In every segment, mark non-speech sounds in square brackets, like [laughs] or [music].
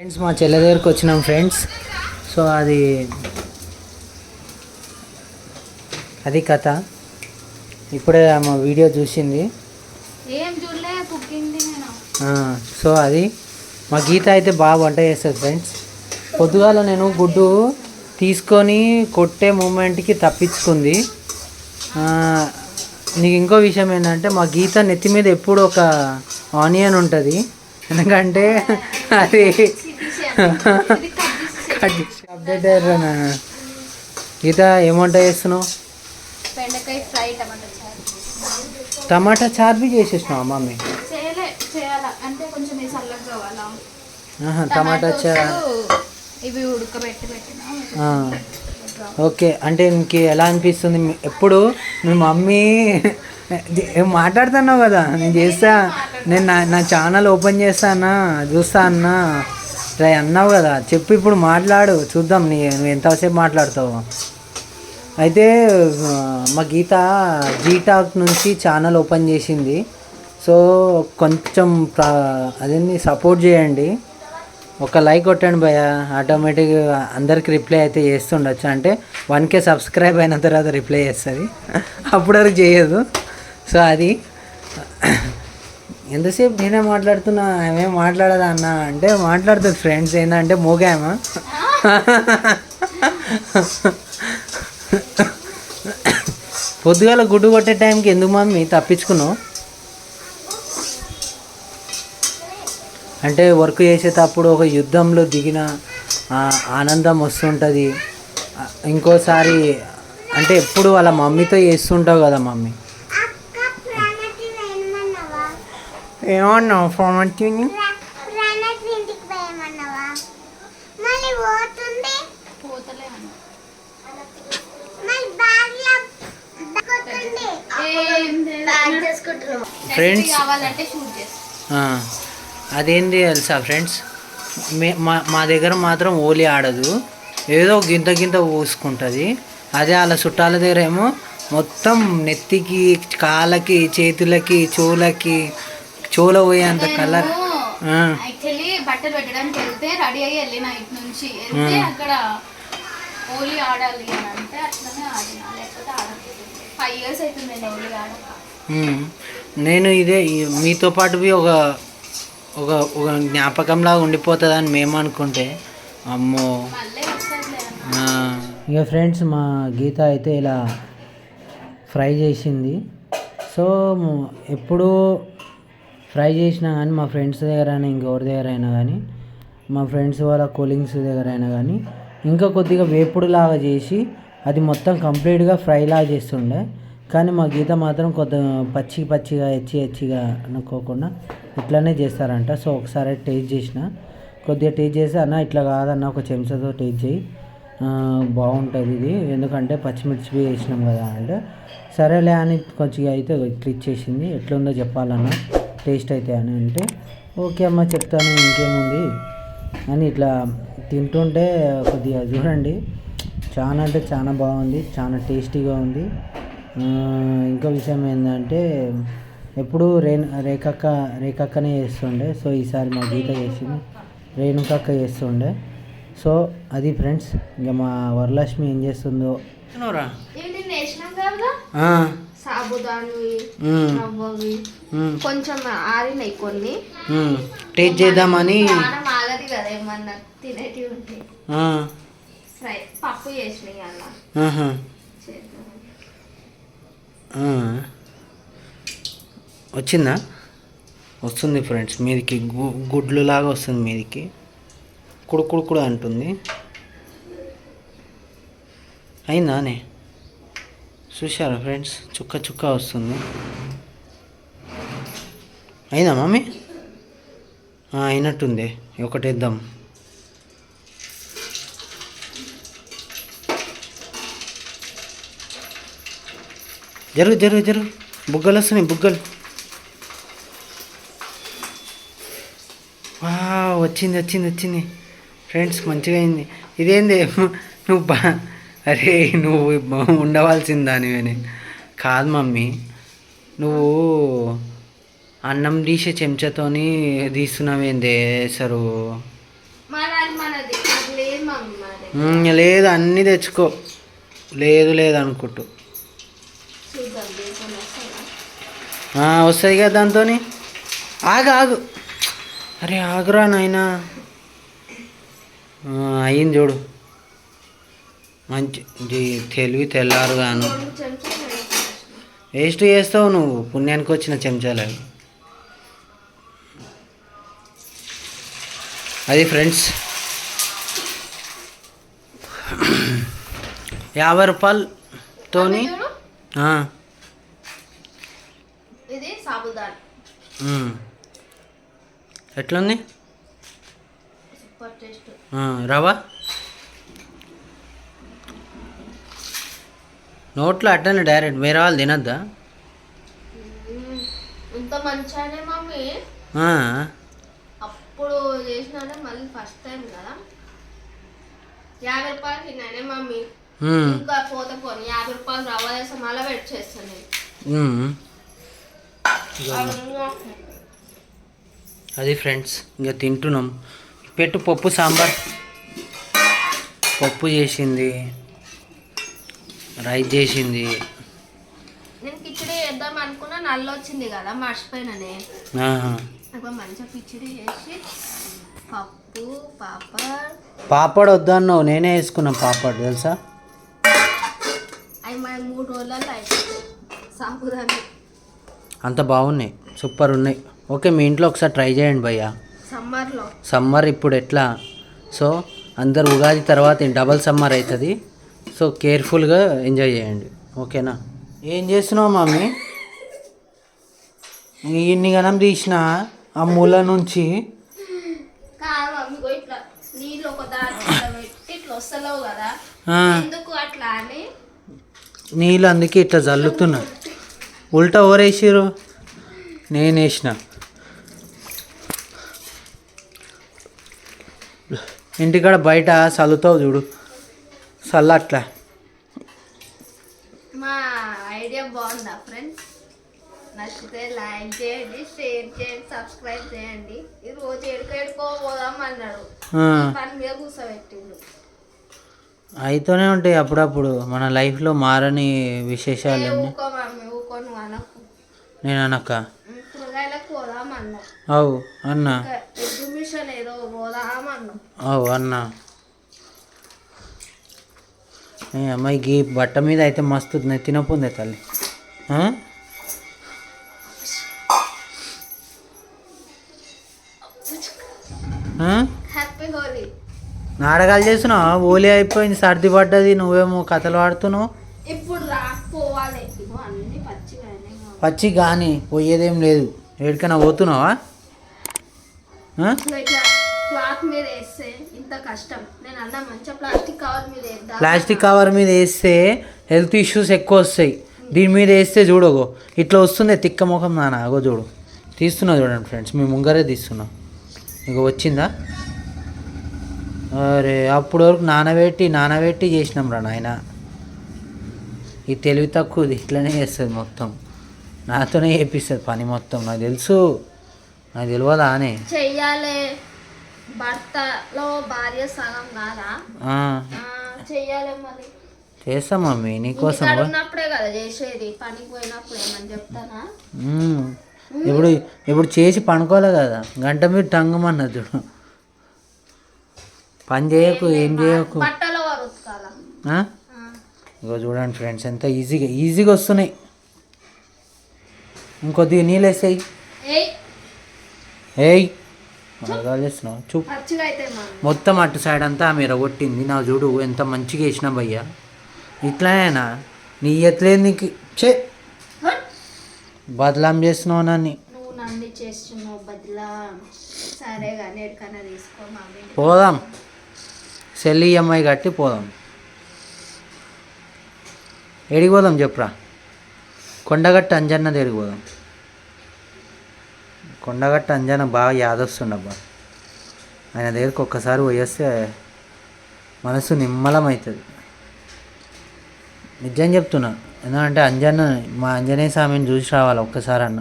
Friends మా చెల్లె దగ్గరికి వచ్చినాం ఫ్రెండ్స్ సో అది అది కథ. ఇప్పుడే ఆమె వీడియో చూసింది. సో అది మా గీత అయితే బాగా వంట చేస్తుంది ఫ్రెండ్స్ పొద్దుగాల నేను గుడ్డు తీసుకొని కొట్టే మూమెంట్కి తప్పించుకుంది. నీకు ఇంకో విషయం ఏంటంటే మా గీత నెత్తి మీద ఎప్పుడు ఒక ఆనియన్ ఉంటుంది. ఎందుకంటే అది గీత ఏం వంట చేస్తున్నావు టమాటా చారు. చార్బీ చేసేసినావా మమ్మీ? టమాటా చార్. ఇవి ఉడకబెట్టి. ఓకే. అంటే నీకు ఎలా అనిపిస్తుంది? ఎప్పుడు మీ మమ్మీ మాట్లాడుతున్నావు కదా? నేను చేస్తా. నేను నా నా ఛానల్ ఓపెన్ చేస్తా అన్నా చూస్తా అన్నా ట్రై అన్నావు కదా. చెప్పు ఇప్పుడు మాట్లాడు. చూద్దాం నీ నువ్వు ఎంతసేపు మాట్లాడతావు. అయితే మా గీత జీటాక్ నుంచి ఛానల్ ఓపెన్ చేసింది. సో కొంచెం ప్రా సపోర్ట్ చేయండి. ఒక లైక్ కొట్టండి భయ ఆటోమేటిక్గా అందరికి రిప్లై అయితే చేస్తుండొచ్చు. అంటే వన్ కే సబ్స్క్రైబ్ అయిన తర్వాత రిప్లై చేస్తుంది. అప్పుడు చేయదు. సో అది. ఎంతసేపు నేనే మాట్లాడుతున్నా? ఆమె మాట్లాడదా అన్న? అంటే మాట్లాడుతుంది ఫ్రెండ్స్ ఏంటంటే మోగామా పొద్దుగాల గుడ్డు కొట్టే టైంకి ఎందుకు మమ్మీ తప్పించుకున్నావు? అంటే వర్క్ చేసేటప్పుడు ఒక యుద్ధంలో దిగిన ఆనందం వస్తుంటుంది. ఇంకోసారి అంటే ఎప్పుడు వాళ్ళ మమ్మీతో చేస్తుంటావు కదా మమ్మీ? ఏమన్నావు? ఫోన్ లేదు. ఫ్రెండ్స్ Recipe కావాలంటే షూట్ చేస్తా. ఆ, అదేంటి తెలుసా ఫ్రెండ్స్ మే మా మా దగ్గర మాత్రం ఓలి ఆడదు. ఏదో గింత గింత పూసుకుంటుంది అదే వాళ్ళ చుట్టాల దగ్గర ఏమో మొత్తం నెత్తికి కాళ్ళకి చేతులకి చెవులకి చెవుల పోయేంత కలర్. యాక్చువల్లీ బట్టలు పెట్టడానికి వెళ్తే రెడీ అయ్యి వెళ్ళిన ఇటు నుంచి. వెళ్తే అక్కడ ఓలీ ఆడాలి అని అంటే అట్లనే ఆడిన. లేకపోతే ఆడలేదు. ఫైవ్ ఇయర్స్ అవుతుంది నేను ఓలీ ఆడక. నేను ఇదే మీతో పాటు పోయి ఒక ఒక ఒక జ్ఞాపకంలాగా ఉండిపోతుందని మేము అనుకుంటే అమ్మో. ఇక ఫ్రెండ్స్ మా గీత అయితే ఇలా ఫ్రై చేసింది. సో ఎప్పుడు ఫ్రై చేసినా కానీ మా ఫ్రెండ్స్ దగ్గర అయినా ఇంకెవరి దగ్గర అయినా కానీ మా ఫ్రెండ్స్ వాళ్ళ కూలింగ్స్ దగ్గర అయినా కానీ ఇంకా కొద్దిగా వేపుడులాగా చేసి అది మొత్తం కంప్లీట్గా ఫ్రైలాగా చేస్తుండే. కానీ మా గీత మాత్రం కొద్ది పచ్చి పచ్చిగా ఎచ్చి ఎచ్చిగా అనుకోకుండా ఇట్లానే చేస్తారంట. సో ఒకసారి టేస్ట్ చేసిన. కొద్దిగా టేస్ట్ చేసి అన్న ఇట్లా కాదన్న ఒక చెంచాతో టేస్ట్ చేయి. బాగుంటుంది ఇది. ఎందుకంటే పచ్చిమిర్చి వేసినాం కదా అంటే. సరేలే అని కొంచెం అయితే ఇట్లా ఇచ్చేసింది ఎట్లుందో చెప్పాలన్నా. టేస్ట్ అయితే అని అంటే ఓకే అమ్మ చెప్తాను ఇంకేముంది? అని ఇట్లా తింటుంటే కొద్దిగా చూడండి చాలా అంటే చాలా బాగుంది చాలా టేస్టీగా ఉంది. ఇంకో విషయం ఏంటంటే ఎప్పుడు రే రేఖక్క రేఖక్కనే చేస్తుండే. సో ఈసారి మా గీత చేసింది రేణుకక్క చేస్తుండే. సో అది ఫ్రెండ్స్ ఇంకా మా వరలక్ష్మి ఏం చేస్తుందో సాబుదాని రవ్వవి కొంచెం ఆరినాయి కొన్ని. టేస్ట్ చేద్దామని. ఆగది కదా ఏమన్నా తినేటివి ఉంటాయి ఫ్రై పప్పు చేసినాయి అలా. వచ్చిందా? వస్తుంది ఫ్రెండ్స్ మీదికి గుడ్లు లాగా వస్తుంది మీదికి. కుడు కుడు కుడు అంటుంది. అయిందానే చూసారా ఫ్రెండ్స్? చుక్క చుక్క వస్తుంది. అయిందా మమ్మీ? అయినట్టుంది. ఒకటి ఇద్దాం జరుగు జరుగు జరుగు. బుగ్గలు వస్తున్నాయి బుగ్గలు. వా వచ్చింది వచ్చింది వచ్చింది. ఫ్రెండ్స్ మంచిగా అయింది. ఇదేంది? [laughs] నువ్వు బా అరే నువ్వు ఉండవలసిందా అని కాదు మమ్మీ నువ్వు అన్నం తీసే చెంచాతోని తీస్తున్నావేంది సరు? లేదు అన్నీ తెచ్చుకో. లేదు లేదు అనుకుంటూ. వస్తాయి కదా దాంతో ఆగు ఆగు. అరే ఆగురా నాయనా. అయింది చూడు. మంచి తెలివి తెల్లారుగాను చెంచాలు వేసేసిన. వేస్ట్ చేస్తావు నువ్వు పుణ్యానికి వచ్చిన చెంచాలు అవి. అది ఫ్రెండ్స్. యాభై ఉమ్. ఎట్లుంది? సూపర్ టేస్ట్ ఆ, రవ్వ నోట్లో అట్టనే డైరెక్ట్ వేరే వాళ్ళు తినద్దా ఇంత మంచిగానే మమ్మీ. అప్పుడు చేసినానే మళ్ళీ ఫస్ట్ టైం కదా. యాభై రూపాయలు తిన్నానే మమ్మీ. ఇంకా పోతే పోనీ యాభై రూపాయలు రవ్వ వేసి మళ్ళీ వెయిట్ చేస్తాను. అది ఫ్రెండ్స్ ఇంకా తింటున్నాం. పెట్టు పప్పు సాంబార్. పప్పు చేసింది. రైస్ చేసింది. నేను కిచిడి అనుకున్నా నల్ల వచ్చింది కదా మర్చిపోయినానే. మంచిగా కిచిడి చేసి పప్పు పాపడ్. పాపడ్ వద్దన్నావు నేనే వేసుకున్నా పాపడ్ తెలుసా? అవి మన మూడు రోజులలో సాంపుదాన్ని అంత బాగున్నాయి సూపర్ ఉన్నాయి. ఓకే మీ ఇంట్లో ఒకసారి ట్రై చేయండి భయ్యా. సమ్మర్లో. సమ్మర్ ఇప్పుడు ఎట్లా? సో అందరు ఉగాది తర్వాత డబల్ సమ్మర్ అవుతుంది. సో కేర్ఫుల్గా ఎంజాయ్ చేయండి. ఓకేనా? ఏం చేస్తున్నావు మమ్మీ ఇన్ని గనం తీసిన ఆ మూల నుంచి నీళ్ళు అందుకే ఇట్లా జల్లుతున్నా ఉల్టా ఎవరేసిరు నేను వేసిన. ఇంటికాడ బయట చల్లుతావు చూడు. చల్ల అట్లా మా ఐడియా బాగుందా ఫ్రెండ్స్? నచ్చితే లైక్ చేయండి షేర్ చేయండి సబ్స్క్రైబ్ చేయండి. ఈ రోజు ఎడుకో ఎడుకో పోదాం అన్నాడు. పని మీద కూర్చోబెట్టిండు. అయితేనే ఉంటాయి అప్పుడప్పుడు. మన లైఫ్లో మారని అనకు. నేను అనక్క? అవు అన్నా. అవు అన్నా. ఏ అమ్మాయి గీ బట్ట మీద అయితే మస్తు తినపోందే తల్లి. నాటకాలు చేస్తున్నావు? ఓలీ అయిపోయింది సర్ది పడ్డది నువ్వేమో కథలు ఆడుతున్నావు. పచ్చి కానీ పోయేదేం లేదు. ఎక్కడికైనా పోతున్నావా? క్లాత్ మీద వేస్తే ఇంత కష్టం. నేను అన్న మంచిగా ప్లాస్టిక్ కవర్ మీద వేద్దాం ప్లాస్టిక్ కవర్ మీద వేస్తే హెల్త్ ఇష్యూస్ ఎక్కువ వస్తాయి. దీని మీద వేస్తే చూడగో ఇట్లా వస్తుంది తిక్క ముఖం నాన్న. అగో చూడు. తీస్తున్నా చూడండి ఫ్రెండ్స్ మీ ముంగరే తీస్తున్నా. ఇక వచ్చిందా? అరే అప్పుడు వరకు నానబెట్టి నానబెట్టి చేసినాం రా నాయన. ఈ తెలివి తక్కువది. ఇట్లనే చేస్తుంది మొత్తం. నాతోనే చేపిస్తుంది పని మొత్తం. నాకు తెలుసు. నాకు తెలియదా అనే చెయ్యాలి. భర్తలో భార్య సగం కాదా? ఆ, ఆ, చెయ్యాలి మరి. చేస్తా మమ్మీ నీకోసం ఇంటికాడ ఉన్నప్పుడే కదా చేసేది పనికి పోయినప్పుడు ఏమని చెప్తానా? మ్మ్. ఇప్పుడు ఇప్పుడు చేసి పనుకోలే కదా గంట మీద టంగమన్నది చూడు. పని చేయకు ఏం చేయకు. ఇగో చూడండి ఫ్రెండ్స్ ఎంత ఈజీగా ఈజీగా వస్తున్నాయి. ఇంకొద్దిగా నీళ్ళు వేసాయి. ఏయ్. చేస్తున్నావు? మనం మొత్తం అటు సైడ్ అంతా ఆమె ఎరగొట్టింది నా చూడు ఎంత మంచిగా వేసినా భయ్యా ఇట్లానేనా నీ ఎట్లేదు నీకు? చే బదలాం చేస్తున్నావు నన్ను. పోదాం. సెల్ ఈఎంఐ కట్టి పోదాం. ఎడికి పోదాం చెప్పురా? కొండగట్ట అంజన్న దగ్గరికి పోదాం. కొండగట్ట అంజన్న బాగా యాదొస్తుండబ్బా. ఆయన దగ్గరికి ఒక్కసారి పోయేస్తే మనసు నిమ్మలం అవుతుంది నిజం చెప్తున్నా ఎందుకంటే అంజన్న మా ఆంజనేయ స్వామిని చూసి రావాలి ఒక్కసారి అన్న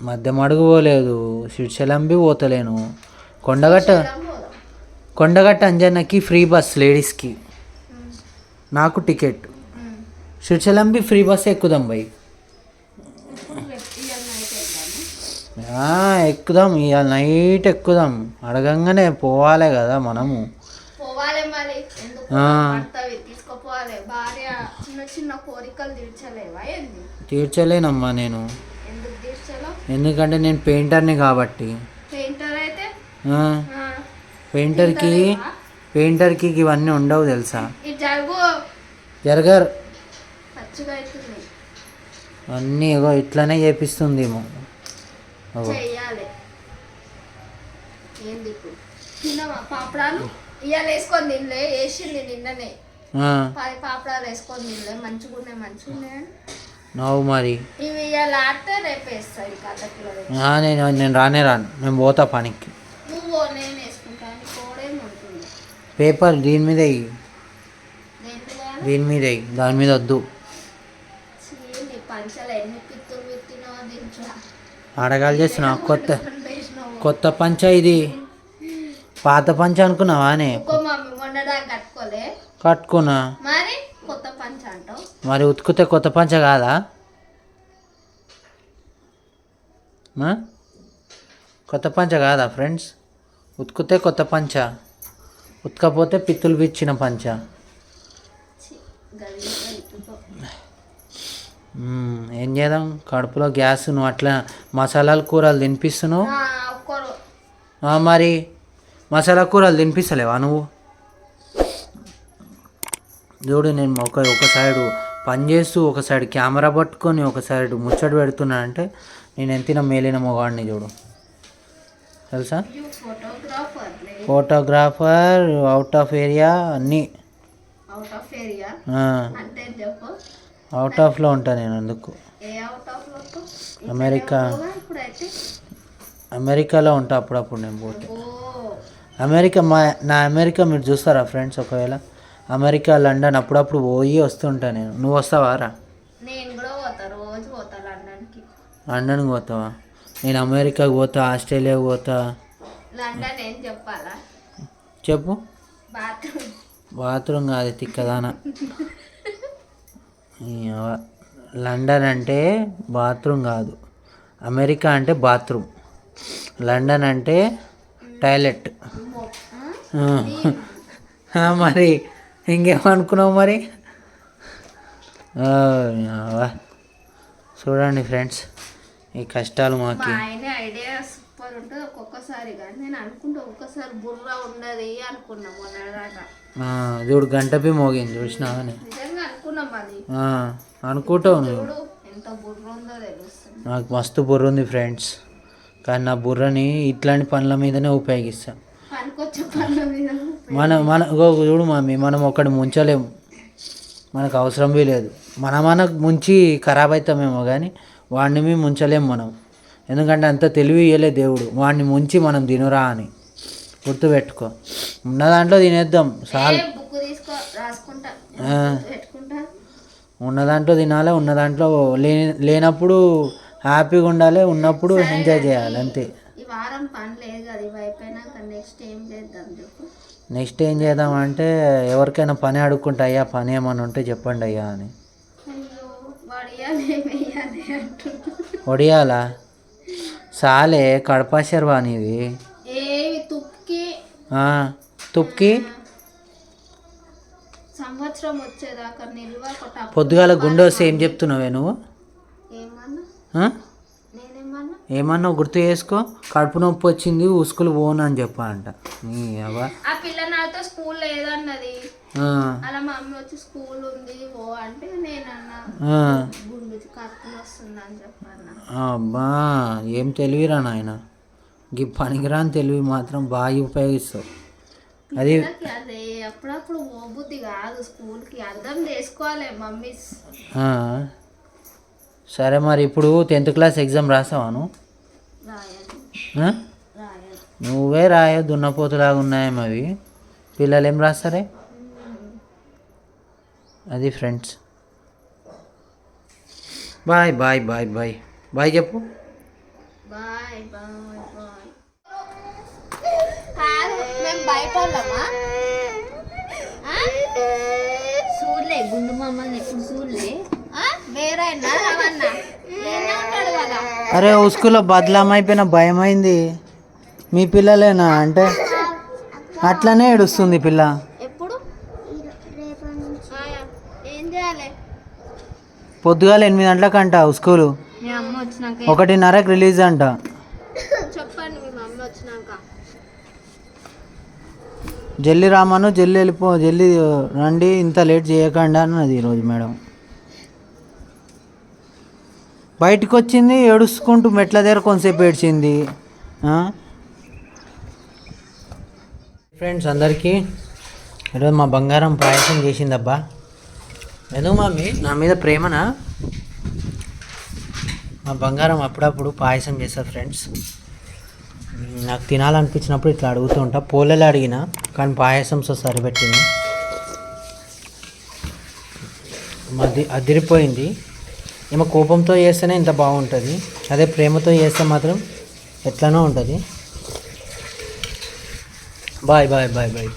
మధ్య మడుగు పోలేదు శిడ్శలంబి పోతలేను. కొండగట్ట కొండగట్ట అంజన్నకి ఫ్రీ బస్ లేడీస్కి. నాకు టికెట్. షిర్చలంబి ఫ్రీ బస్ ఎక్కుదాం బై ఆ, ఎక్కుదాం ఇవాళ నైట్ ఎక్కుదాం. అడగంగానే పోవాలి కదా మనము. తీర్చలేనమ్మా నేను. ఎందుకంటే నేను పెయింటర్ని కాబట్టి. పెయింటర్కి పెయింటర్కి ఇవన్నీ ఉండవు తెలుసా? జరగర్. అన్నీ ఇట్లానే చేపిస్తుంది చెయ్యాలి. ఏంది ఇప్పుడు? పాపడాలు? ఇవాళ వేసుకొని తినలే. వేసింది నిన్ననే. పది పాపడాలు వేసుకొని తినలే. మంచిగా ఉన్నాయి మంచిగా ఉన్నాయి నవ్వు మరి. ఇవి ఇవాళ ఆడితే రేపు వేస్తాయి ఇక నేను నేను రానే రాను. నేను పోతా పనికి. నువ్వు నేను వేసుకుంటాను కోడేం ఉంటుంది పేపర్ దీని మీద? దీని మీద? దాని మీద వద్దు. పంచలు ఎన్ని పిత్తులు దించా అడగాలి చేస్తున్నా. కొత్త కొత్త పంచ ఇది. పాత పంచ అనుకున్నావానే కట్టుకోలే. కట్టుకున్నా. మరి ఉతికితే కొత్త పంచ కాదా? కొత్త పంచ కాదా ఫ్రెండ్స్? ఉతికితే కొత్త పంచ. ఉతకపోతే పిత్తులు పిచ్చిన పంచ చీ, గలీజ్గా ఇట్టుకో. మ్మ్, ఏం చేద్దాం? కడుపులో గ్యాస్ నువ్వు అట్లా మసాలాలు కూరలు తినిపిస్తున్నావు? మరి మసాలా కూరలు తినిపిస్తలేవా నువ్వు? చూడు నేను ఒక ఒక సైడు పని చేస్తూ ఒక సైడ్ కెమెరా పట్టుకొని ఒక సైడ్ ముచ్చట పెడుతున్నా అంటే నేను ఎంతిన మేలిన మొగాడిని చూడు. తెలుసా? ఫోటోగ్రాఫర్ అవుట్ ఆఫ్ ఏరియా అన్నీ. అవుట్ ఆఫ్లో ఉంటా నేను అందుకు అమెరికా. అమెరికాలో ఉంటా అప్పుడప్పుడు నేను పోతే అమెరికా మా నా అమెరికా మీరు చూస్తారా ఫ్రెండ్స్ ఒకవేళ? అమెరికా లండన్ అప్పుడప్పుడు పోయి వస్తుంటా నేను. నువ్వు వస్తావా రా? లండన్కి. పోతావా? నేను అమెరికాకి పోతా ఆస్ట్రేలియాకి పోతా. చెప్పు. బాత్రూమ్ కాదు తిక్కదాన. [laughs] లండన్ అంటే బాత్రూమ్ కాదు. అమెరికా అంటే బాత్రూమ్. లండన్ అంటే టాయిలెట్. మరి ఇంకేమనుకున్నావు మరి? చూడండి ఫ్రెండ్స్ ఈ కష్టాలు మాకు. ఐడియా ఉంటుంది ఒక్కొక్కసారి కానీ నేను అనుకుంటా ఒక్కసారి బుర్ర ఉండదు అనుకున్నా మొన్నదాకా ఆ, చూడు గంటపి మోగింది చూసినావని నిజంగా అనుకున్నాం అది. అనుకుంటావు నువ్వు చూడు ఎంత బుర్ర ఉందో తెలుస్తుంది. నాకు మస్తు బుర్ర ఉంది ఫ్రెండ్స్. కానీ నా బుర్రని ఇట్లాంటి పనుల మీదనే ఉపయోగిస్తా. పనికొచ్చే పనుల మీద మన మన చూడు మమ్మీ మనం ఒకటి ముంచలేము. మనకు అవసరం లేదు. మన మనకు ముంచి ఖరాబ్ అవుతామేమో కానీ వాడిని ముంచలేము మనం. ఎందుకంటే అంత తెలివి ఇయ్యలే దేవుడు. వాడిని ముంచి మనం తినురా అని. గుర్తుపెట్టుకో. ఉన్న దాంట్లో తినేద్దాం. పెట్టుకుంటా ఉన్న దాంట్లో తినాలి ఉన్న దాంట్లో లేని లేనప్పుడు హ్యాపీగా ఉండాలి ఉన్నప్పుడు ఎంజాయ్ చేయాలి అంతే. నెక్స్ట్ ఏం చేద్దాం అంటే ఎవరికైనా పని అడుక్కుంటా అయ్యా పని ఏమన్నా ఉంటే చెప్పండి అయ్యా అని. అయ్యో సాలే కడపాశర్వా నీది ఏవి తుక్కి ఆ, తుక్కి సంవత్సరం వచ్చేదాకా నిల్వ కొట్ట పొద్దుగాల గుండె వస్తే ఏం చెప్తున్నావే నువ్వు ఏమన్నా ఏమన్నావు గుర్తు చేసుకో? కడుపు నొప్పి వచ్చింది ఉసుకులు పోను అని చెప్పా అంట నీ అవ్వ. ఆ పిల్ల నాతో స్కూల్ లేదన్నది. ఆ. అలా మా మమ్మీ వచ్చి స్కూల్ ఉంది ఓ అంటే నేనన్నా ఆ, గుండు కత్తులు వస్తుంది అని చెప్పాను అబ్బా ఏం తెలివిరా నాయన? ఈ పనికిరాని తెలివి మాత్రం బాగా ఉపయోగిస్తావు. అది పిల్లకి అదే అప్పుడప్పుడు కాదు స్కూల్కి అర్థం చేసుకోవాలి మమ్మీ ఆ. సరే మరి ఇప్పుడు టెన్త్ క్లాస్ ఎగ్జామ్ రాసావా నువ్వు? రాయో దున్నపోతులాగా ఉన్నాయేమో అవి పిల్లలు ఏం రాస్తారే? అది friends. Boy boy boy boy. Boy చెప్పు. చూడలే గుండు మమ్మల్ని ఎప్పుడు చూడలే. అరే ఉస్కులో బదలామైపోయిన భయం అయింది మీ పిల్లలేనా అంటే? అట్లనే ఏడుస్తుంది పిల్ల. పొద్దుగాల ఎనిమిది స్కూలు. మీ అమ్మ వచ్చినాక ఒకటిన్నరకు రిలీజ్ అంట. జల్లి రామను జల్లి వెళ్ళిపో జల్లి రండి ఇంత లేట్ చేయకండి అన్నది ఈరోజు మేడం. బయటకు వచ్చింది ఏడుచుకుంటూ మెట్ల దగ్గర కొంతసేపు ఏడ్చింది. ఫ్రెండ్స్ అందరికీ ఈరోజు మా బంగారం పాయసం చేసిందబ్బా. ఎందుకు మమ్మీ నా మీద ప్రేమనా? మా బంగారం అప్పుడప్పుడు పాయసం చేస్తారు ఫ్రెండ్స్ నాకు తినాలనిపించినప్పుడు ఇట్లా అడుగుతూ ఉంటా. పోలేలు అడిగిన కానీ పాయసంతో సరిపెట్టింది. మది అదిరిపోయింది. ఏమో కోపంతో చేస్తేనే ఇంత బాగుంటుంది. అదే ప్రేమతో చేస్తే మాత్రం ఎట్లనో ఉంటుంది. Boy boy boy boy.